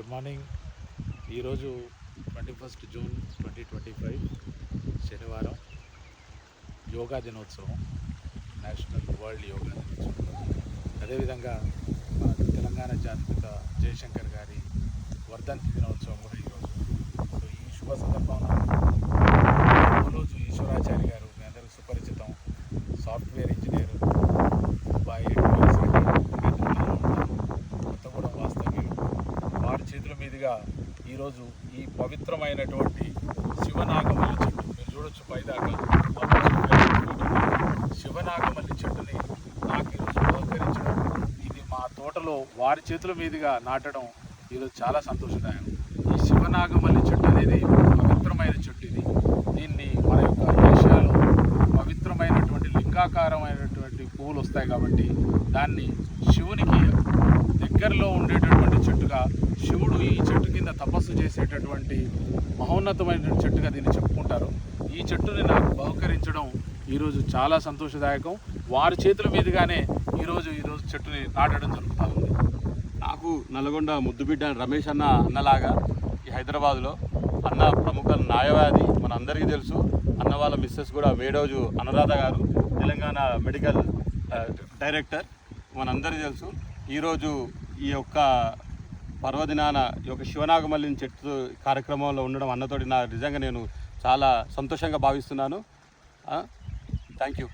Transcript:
Good morning ఈరోజు twenty first June twenty twenty five శనివారం యోగా దినోత్సవం నేషనల్ వరల్డ్ యోగా దినోత్సవం. అదేవిధంగా తెలంగాణ జాతిపిత జయశంకర్ గారి వర్ధంతి దినోత్సవం కూడా ఈరోజు ఈరోజు ఈ పవిత్రమైనటువంటి శివనాగమల్లి చెట్టు. మీరు చూడొచ్చు పైదాకా. శివనాగమల్లి చెట్టుని నాకు ఈరోజు బహుకరించడం ఇది మా తోటలో వారి చేతుల మీదుగా నాటడం ఈరోజు చాలా సంతోషదాయం ఈ శివనాగమల్లి చెట్టు అనేది పవిత్రమైన చెట్టు ఇది. దీన్ని మన యొక్క ఏషియాలో పవిత్రమైనటువంటి లింగాకారమైనటువంటి పువ్వులు వస్తాయి కాబట్టి దాన్ని శివునికి దగ్గరలో ఉండేటటువంటి చెట్టుగా శివుడు ఈ చెట్టు మీద తపస్సు చేసేటటువంటి మహోన్నతమైన చెట్టుగా దీన్ని చెప్పుకుంటారు. ఈ చెట్టుని నాకు బహుకరించడం ఈరోజు చాలా సంతోషదాయకం. వారి చేతుల మీదుగానే ఈరోజు ఈరోజు చెట్టుని నాటడం జరుగుతూ ఉంది. నాకు నల్గొండ ముద్దుబిడ్డ రమేష్ అన్న అన్నలాగా ఈ హైదరాబాద్లో అన్న ప్రముఖ న్యాయవాది మన అందరికీ తెలుసు. అన్న వాళ్ళ మిస్సెస్ కూడా మేడోజు అనురాధ గారు తెలంగాణ మెడికల్ డైరెక్టర్ మనందరికీ తెలుసు. ఈరోజు ఈ యొక్క పర్వదినాన ఈ యొక్క శివనాగమల్లిని చెట్టు కార్యక్రమంలో ఉండడం అన్నతోటి నా నిజంగా నేను చాలా సంతోషంగా భావిస్తున్నాను. Thank you